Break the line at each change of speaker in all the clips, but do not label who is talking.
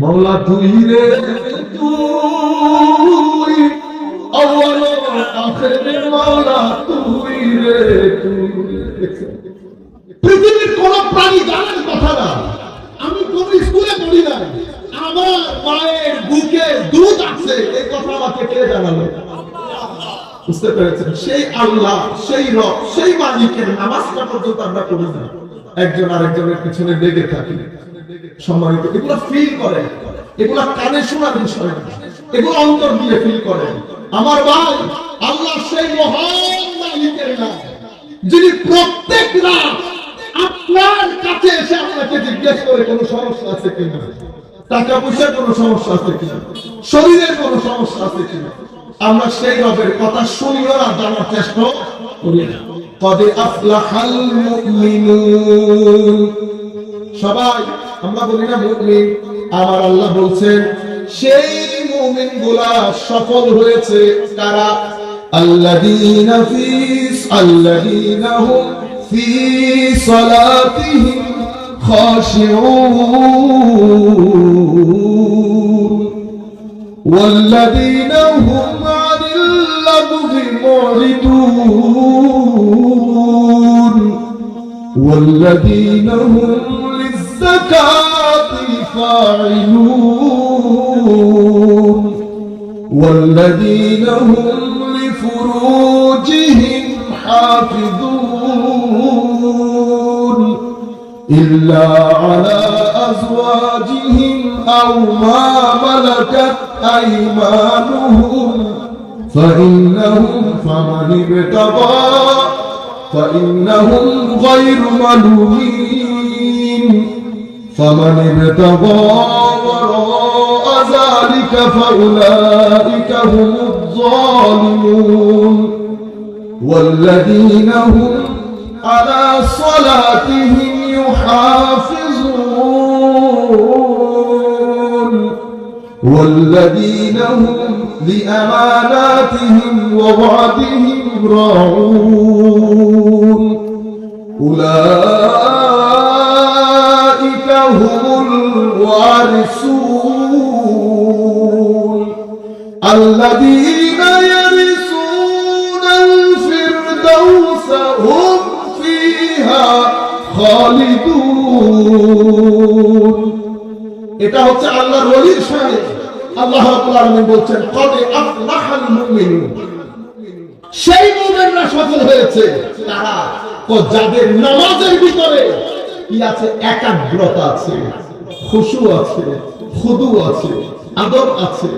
মৌলা তুই রে তুই মৌলা তুই। রে পৃথিবীর কোন প্রাণী জানার কথা না। আমি কোন স্কুলে পড়ি নাই। আমার মায়ের বুকে দুধ আছে। এই কথা আমাকে কে জানালো? বুঝতে পেরেছেন? সেই আল্লাহ, সেই রব, সেই মালিকের নামাজটা পর্যন্ত আমরা করি না একজন আরেকজনের পিছনে লেগে থাকি। সম্মানিত, এগুলো ফিল করে। এগুলো কানে শোনার বিষয় এগুলো অন্তর দিয়ে ফিল করে। আমার ভাই, আল্লাহ সেই মহান যিনি প্রত্যেক রাত আপনার কাছে এসে আপনাকে জিজ্ঞেস করে কোনো সমস্যা আছে কিনা? টাকা পয়সার কোনো সমস্যা আছে কিনা? শরীরের কোনো সমস্যা আছে কিনা? আমরা সেই রবের কথা শুনিও না, জানার চেষ্টা করি না। কদে আফলাহাল মুমিনুন। সবাই আমরা বলি না মুমিন আমার আল্লাহ বলছেন সেই মুমিন গুলা সফল হয়েছে কারা الذين في الذين هم في صلاتهم خاشعون والذين هم عن اللغو معرضون والذين هم للزكاة فاعلون. والذين هم لفروجهم حافظون. إلا على أزواجهم أو ما ملكت أيمانهم. فإنهم فمن ابتغى فإنهم غير ملومين. فمن ابتغى وراء ذلك فأولئك هم الظالمون والذين هم على صلاتهم يحافظون والذين هم لأماناتهم ووعدهم راعون أولئك هم الوارثون الذين يرثون الفردوس هم فيها خالدون এটা হচ্ছে আল্লাহর ওলির শানে আল্লাহ রাব্বুল আলামিন বলছেন কদ আফলাহাল মুমিনুন সেই মুমিনরা সফল হয়েছে তারা ও যাদের নামাজের ভিতরে কি আছে? একাগ্রতা আছে, খুশু আছে, খুদু আছে, আদর আছে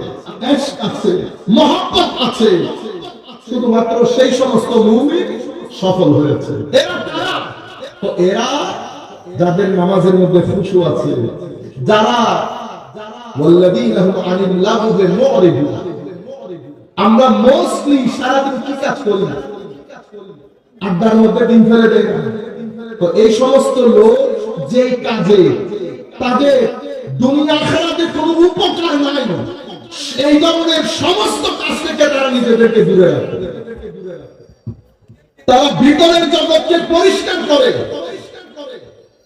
আছে মহাপত আছে। শুধুমাত্র সেই সমস্ত মুভি সফল হয়েছে। তো এরা যাদের নামাজের মধ্যে খুশু আছে, যারা আমরা মোস্টলি সারাদিন কি কাজ করি? আড্ডার মধ্যে দিন ফেলে দেয় তো এই সমস্ত লোক যে কাজে, তাদের দুনিয়া খেলাতে কোনো উপকার নাই। এই ধরনের সমস্ত কাজ থেকে তারা নিজেদেরকে দূরে রাখে। তারা ভিতরের জগৎকে পরিষ্কার করে।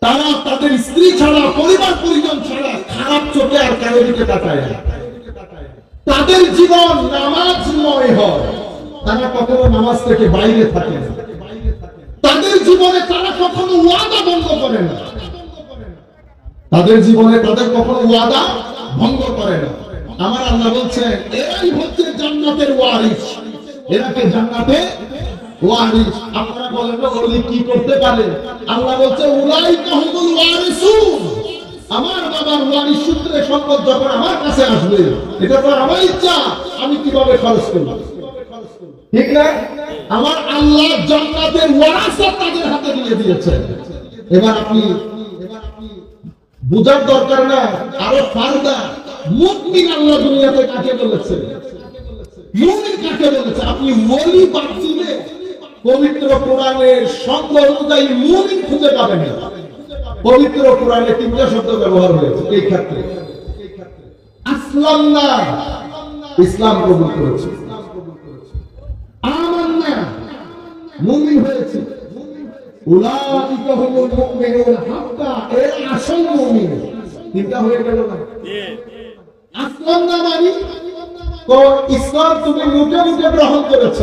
তারা তাদের স্ত্রী ছাড়া, পরিবার পরিজন ছাড়া খারাপ চোখে আর কারও দিকে তাকায় তাদের জীবন নামাজ নয় হয়। তারা কখনো নামাজ থেকে বাইরে থাকে না। জীবনে তারা কখনো ওয়াদা ভঙ্গ করে না। তাদের জীবনে তাদের কখনো ওয়াদা ভঙ্গ করে না। আমার আল্লাহ বলছেন এরাই হচ্ছে জান্নাতের ওয়ারিস এরাকে জান্নাতে? ওয়ারিস আপনারা বলেন, ওলি কি করতে পারে? আল্লাহ বলছে উলাই কাহুমুল ওয়ারিসুন। আমার বাবার ওয়ারিস সূত্রে সম্পদ যখন আমার কাছে আসবে, এটা তো আমার ইচ্ছা, আমি কীভাবে খরচ করব? ঠিক না? আমার আল্লাহ জান্নাতের তাদের হাতে দিয়ে এবার আপনি বুঝার দরকার না, আরও ফারদা মুমিন আল্লাহ দুনিয়াতে কাকে বলেছে? মুমিন কাকে বলেছে? আপনি পবিত্র কোরআনের শব্দ অনুযায়ী মুমিন খুঁজে পাবেন না। পবিত্র কোরআনে তিনটা শব্দ ব্যবহার হয়েছে এই ক্ষেত্রে? আসলাম না, ইসলাম কবুল করেছে। মুমিন হয়েছে। উলাইকা হুমুল হাক্কা এর আসল মুমিন। হয়ে গেল না? আসলাম না তো ইসলাম তুমি গ্রহণ করেছ।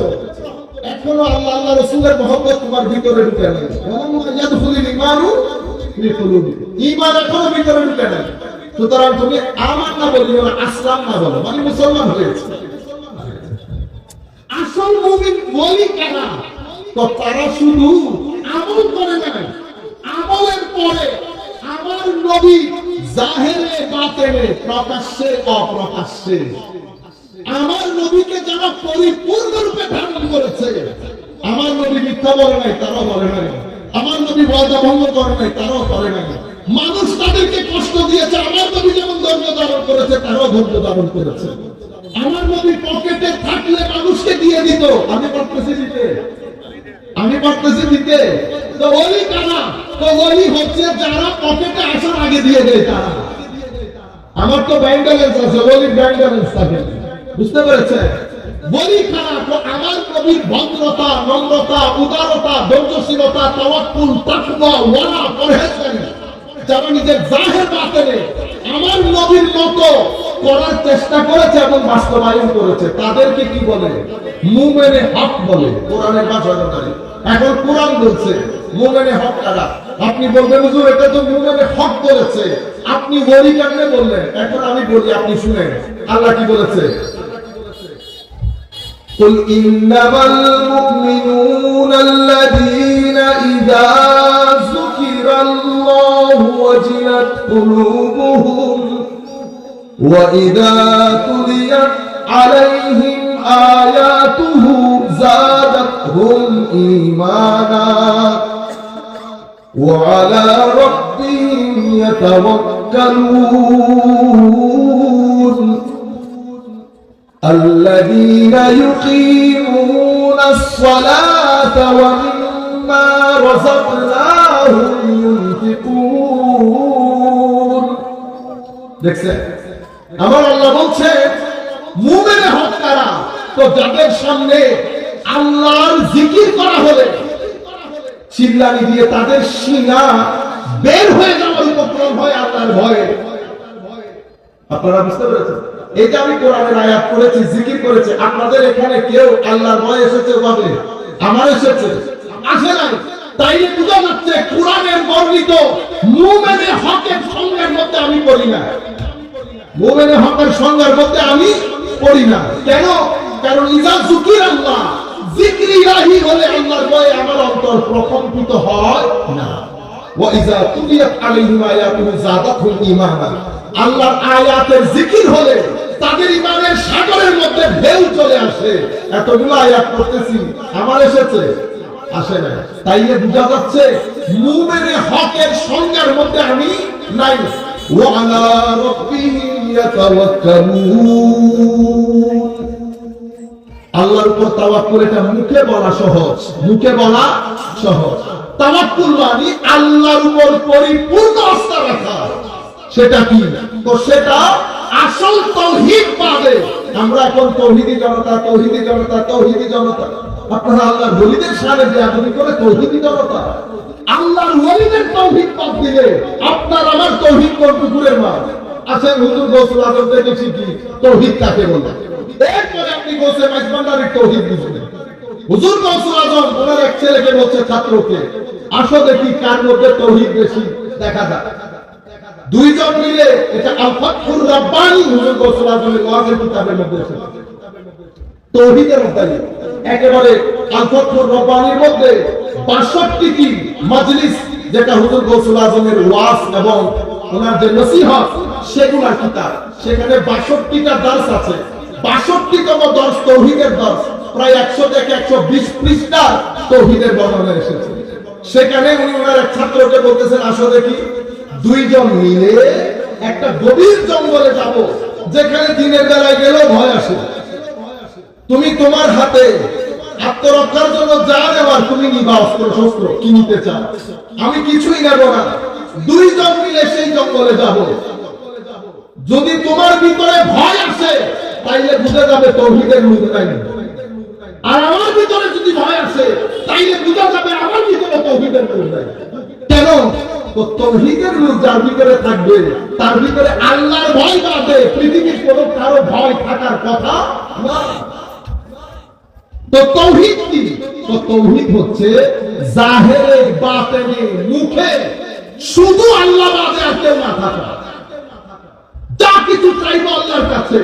এখনও আল্লাহ আল্লাহ রসুলের মহব্বত তোমার ভিতরে ঢুকে নেই। ইয়াদখুলুল ঈমানু এখনও ভিতরে ঢুকে নেই। সুতরাং তুমি আমার না বলি না আসলাম না বলো। মানে মুসলমান হয়েছে। আসল মুমিন বলি কারা তো তারা শুধু আমল করে নাই। আমলের পরে আমার নবী জাহেরে বাতেনে প্রকাশ্যে, অপ্রকাশ্যে আমার নবীকে যারা পরিপূর্ণ রূপে ধারণ করেছে, আমার নবী মিথ্যা বলে নাই, তারাও বলে নাই। আমার নবী ওয়াদা ভঙ্গ করে নাই, তারাও করে নাই। মানুষ তাদেরকে কষ্ট দিয়েছে, আমার নবী যেমন ধৈর্য ধারণ করেছে, তারাও ধৈর্য ধারণ করেছে। আমার নবী পকেটে থাকলে মানুষকে দিয়ে দিত, আমি পারতেছি দিতে আমি পারতেছি দিতে তো ওই কারা? তো ওই হচ্ছে যারা পকেটে আসার আগে দিয়ে দেয় তারা। আমার তো ব্যাংক ব্যালেন্স আছে বলি ব্যাংক ব্যালেন্স থাকে। বুঝতে পেরেছেন বলি খারাপ, তো আমার কবির ভদ্রতা, নম্রতা, উদারতা, ধৈর্যশীলতা তাওয়াক্কুল তাকওয়া, ওয়ারা, পরহেজগারি, যারা নিজের জাহের বাতেনে আমার নবীর মতো করার চেষ্টা করেছে এবং বাস্তবায়ন করেছে, তাদেরকে কি বলে? মুমেনে হক বলে, কোরআনের ভাষা অনুযায়ী। এখন কোরআন বলছে মুমেনে হক কারা আপনি বলবেন হুজুর এটা তো মুমেনে হক বলেছে আপনি বলি কেমনে বললেন এখন আমি বলি আপনি শুনেন আল্লাহ কি বলেছে قل إنما المؤمنون الذين إذا ذكر الله وجلت قلوبهم وإذا تليت عليهم آياته زادتهم إيمانا وعلى ربهم يتوكلون الذين يقيمون الصلاة ومما رزقناهم ينفقون দেখছেন আমার আল্লাহ বলছে মুমিনে হক কারা তো যাদের সামনে আল্লাহর জিকির করা হলে, চিল্লানি দিয়ে তাদের সিনা বের হয়ে যাওয়ার উপক্রম হয় আল্লাহর ভয়ে। আপনারা বুঝতে পেরেছেন? যে আমি কোরআনের আয়াত করেছি জিকির করেছি, আপনাদের এখানে কেউ আল্লাহর ভয় এসেছে ভাবে আমার এসেছে। আসে নাই। তাইলে বোঝা যাচ্ছে কোরআনের বর্ণিত মুমেনে হকের সঙ্গের মধ্যে আমি পড়ি না। মুমেনে হকের সঙ্গের মধ্যে আমি পড়ি না। কেন? কারণ ইজা জুকির আল্লাহ জিক্রি ইলাহি হলে আল্লাহর ভয়ে আমার অন্তর প্রকম্পিত হয় না। ওয়াইজা তুলিয়াত আলাইহিম আয়াতুহু যাদাতহুম ঈমানা। আল্লাহর আয়াতের জিকির হলে তাদের ইমানের সাগরের মধ্যে ঢেউ চলে আসে। এতগুলো আয়াত পড়তেছি, আমার এসেছে। আসে না তাইলে বোঝা যাচ্ছে মুমিনে হকের সংজ্ঞার মধ্যে আমি নাই। ওয়ালা রাব্বিহিম ইয়াতাওয়াক্কালুন আল্লাহর উপর তাওয়াক্কুল এটা মুখে বলা সহজ, মুখে বলা সহজ। তাওয়াক্কুল মানে আল্লাহর উপর পরিপূর্ণ আস্থা রাখা। সেটা কি? তো সেটা আসল তৌহিদ পাবে আমরা এখন তৌহিদি জনতা তৌহিদি জনতা তৌহিদি জনতা। আপনারা আল্লাহর ওলিদের সামনে যে আপনি করে তৌহিদি জনতা। আল্লাহর ওলিদের তৌহিদ পাক দিলে আপনার আমার তৌহিদ কোন পুকুরের মাছ আছেন হুজুর গোসল আজম দেখেছি কি? তৌহিদ কাকে বলে? এরপরে আপনি গোসে মাইজবান্ডারের তৌহিদ বুঝলেন হুজুর গৌসুল আজম ওনার এক ছেলেকে বলছে, ছাত্রকে, আসো দেখি কার মধ্যে তৌহিদ বেশি দেখা যায়। দুইজন মিলে এটা আল ফাতহুর রাব্বানি, হুজুর গৌসুল আজমের ওয়াজের কিতাবের মধ্যে আছে। তৌহিদের মধ্যে একেবারে আল ফাতহুর রাব্বানির মধ্যে 62 টি মাজলিস যেটা হুজুর গৌসুল আজমের ওয়াজ এবং ওনার যে নসিহত সেগুলার কিতাব সেখানে 62টা দর্শ আছে। 62তম দর্শ তৌহিদের দর্শ প্রায় 100 থেকে 120 পৃষ্ঠা তৌহিদের বর্ণনা এসেছে। সেখানে উনি ওনার এক ছাত্রকে বলতেছেন, আসো দেখি। দুইজন মিলে একটা গভীর জঙ্গলে যাব, যেখানে দিনের বেলায় গেলেও ভয় আসে। তুমি তোমার হাতে আত্মরক্ষার জন্য যা নেওয়ার তুমি নিবা অস্ত্র শস্ত্র, কি নিতে চাও? আমি কিছুই নেব না। দুইজন মিলে সেই জঙ্গলে যাব। যদি তোমার ভিতরে ভয় আসে, তাইলে বুঝে যাবে তৌহিদের মুখ নাই। আর আমার ভিতরে যদি ভয় আসে, তাইলে বুঝা যাবে আমার ভিতরে তৌহিদের মুখ নাই। কেন? তৌহিদের লোক যার ভিতরে থাকবে, তার ভিতরে আল্লাহর ভয় বাদে পৃথিবীর কোনো কারও ভয় থাকার কথা না তো তৌহিদ কি? তো তৌহিদ হচ্ছে জাহেরে, বাতেনে, মুখে শুধু আল্লাহ বাদে আর কেউ না থাকা। কিছু চাইব আল্লাহর কাছে।